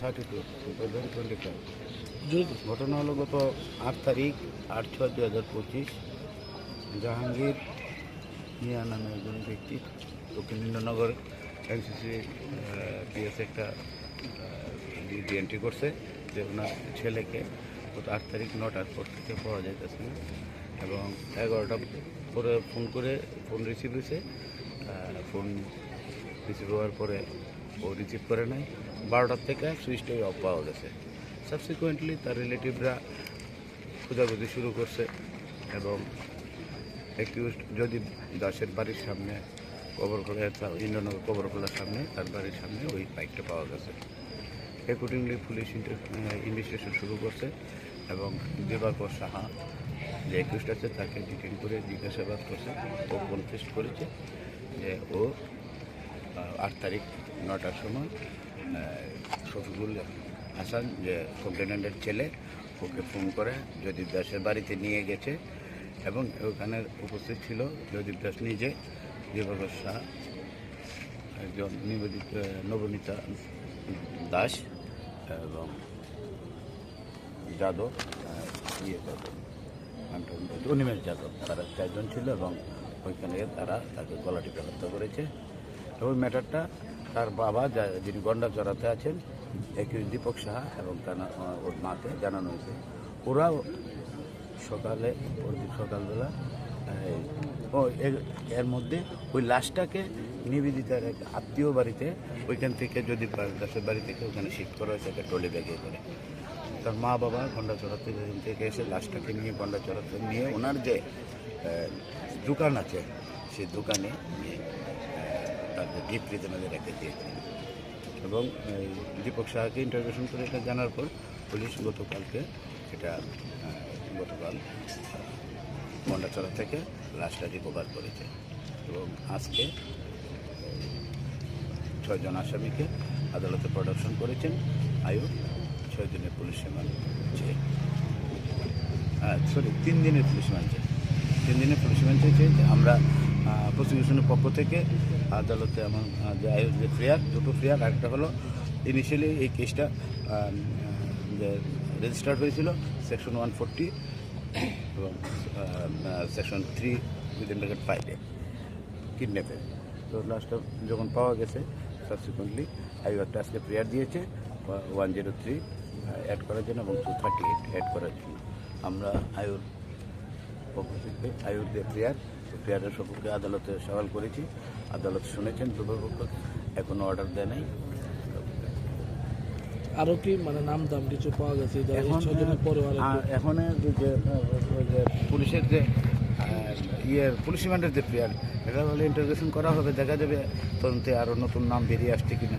Thirty two February twenty five ঘটনা হলো গত আট তারিখ আট ছয় দু হাজার পঁচিশ। জাহাঙ্গীর মিয়া নামে একজন ব্যক্তি দক্ষিণ ইন্দ্রনগর এনসিসি পিএস একটা ডিউটি এন্ট্রি করছে যে ওনার ছেলেকে গত আট তারিখ নটার পর থেকে পাওয়া যাইতেছে না এবং এগারোটা পরে ফোন করে ফোন রিসিভ হয়েছে। ফোন রিসিভ হওয়ার পরে ও রিসিভ করে নাই। বারোটার থেকে সুইচটাই অফ পাওয়া গেছে। সাবসিকুয়েন্টলি তার রিলেটিভরা খোঁজাখুঁজি শুরু করছে এবং অ্যাকিউজ যদি দাসের বাড়ির সামনে কবর খোলা ইন্দ্রনগর কবর খোলার সামনে তার বাড়ির সামনে ওই বাইকটা পাওয়া গেছে। অ্যাকর্ডিংলি পুলিশ ইনভেস্টিগেশন শুরু করছে এবং দিবাকর সাহা যে অ্যাকিউজড আছে তাকে ডিটেন করে জিজ্ঞাসাবাদ করছে ও কনফেস্ট করেছে যে ও আট তারিখ নটার সময় শফিকুল হাসান যে কমপ্লেনেন্টের ছেলে, ওকে ফোন করে জয়দীপ দাসের বাড়িতে নিয়ে গেছে এবং ওখানে উপস্থিত ছিল জয়দীপ দাস নিজে দিবাকর শাহ, একজন নিবেদিত নবনীতা দাস এবং যাদব ইয়ে অনিমেষ যাদব, তারা চারজন ছিল এবং ওইখানে তারা তাকে গলা টিপে হত্যা করেছে। এবং ম্যাটারটা তার বাবা যিনি গন্ডা চড়াতে আছেন একই দীপক সাহা এবং তার ওর মাকে জানানো হয়েছে। ওরা সকালে, পরদিন সকালবেলা এর- মধ্যে ওই লাশটাকে নিবেদিতার এক আত্মীয় বাড়িতে, ওইখান থেকে যদি দাসের বাড়ি থেকে ওখানে শিফট করা হয়েছে একটা ট্রলি ব্যাগে করে। তার মা বাবা গন্ডা চড়াতে থেকে এসে লাশটাকে নিয়ে গন্ডা চড়াতে নিয়ে ওনার যে দোকান আছে, সেই দোকানে নিয়ে তাদের ডিপ ফ্রিজে রেখে দিয়েছে এবং দীপক শাহকে ইন্টারভিউশন করে এটা জানার পর পুলিশ গতকালকে এটা গতকাল মন্ডাচড়া থেকে লাশটা রিকভার করেছে। এবং আজকে ছয়জন আসামিকে আদালতে প্রোডাকশন করেছেন। আয়ু ছয় দিনের পুলিশ রিমান্ড চেয়ে। সরি তিন দিনের পুলিশ চেয়ে। তিন দিনের পুলিশ চেয়েছে যে আমরা প্রসিকিউশনের পক্ষ থেকে আদালতে আমার যে যে ফ্রেয়ার, দুটো ফ্রেয়ার একটা হলো ইনিশিয়ালি এই কেসটা যে রেজিস্টার্ড হয়েছিল সেকশন ওয়ান ফোরটি এবং সেকশন থ্রি উইদিন ব্র্যাকেট ফাইভে কিডন্যাপের তো লাস্টটা যখন পাওয়া গেছে সাবসিকুয়েন্টলি আইও একটা আজকে প্রেয়ার দিয়েছে ওয়ান জিরো থ্রি অ্যাড করার জন্য এবং টু থার্টি এইট অ্যাড করার জন্য। আমরা আয়ুর পক্ষ থেকে আয়ুর যে প্রেয়ার ফেয়ারের সপক্ষে আদালতে সওয়াল করেছি। আদালত শুনেছেন দুর্ভাগ্য এখনও অর্ডার দেয় নাই। আরও কি? মানে নাম দাম কিছু পাওয়া গেছে এখন যে পুলিশের যে ইয়ের পুলিশ রিমান্ডের যে প্লেয়ার এটা হলে ইন্টারগেশন করা হবে দেখা যাবে তদন্তে আরও নতুন নাম বেরিয়ে আসছে কিনা।